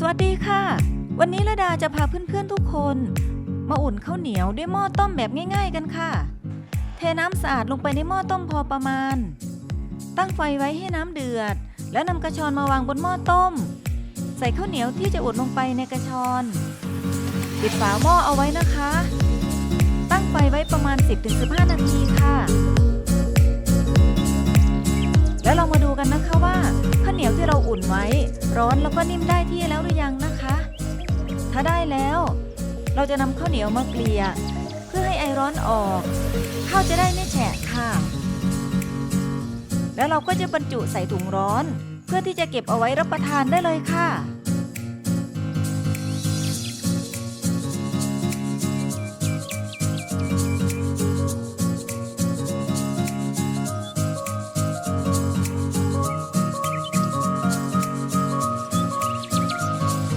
สวัสดีค่ะ วันนี้ระดาจะพาเพื่อนๆทุกคน มาอุ่นข้าวเหนียวด้วยหม้อต้มแบบง่าย ๆ กันค่ะ เทน้ำสะอาดลงไปในหม้อต้มพอประมาณ ตั้งไฟไว้ให้น้ำเดือด แล้วนำกระชอนมาวางบนหม้อต้ม ใส่ข้าวเหนียวที่จะอุดลงไปในกระชอนปิดฝาหม้อเอาไว้นะคะ ตั้งไฟไว้ประมาณ 10-15 นาที อุ่นไว้ ร้อนแล้วก็นิ่มได้ที่แล้วหรือยังนะคะ ถ้าได้แล้ว เราจะนำข้าวเหนียวมาเกลี่ยเพื่อให้ไอร้อนออก ข้าวจะได้ไม่แฉะค่ะ แล้วเราก็จะบรรจุใส่ถุงร้อน เพื่อที่จะเก็บเอาไว้รับประทานได้เลยค่ะ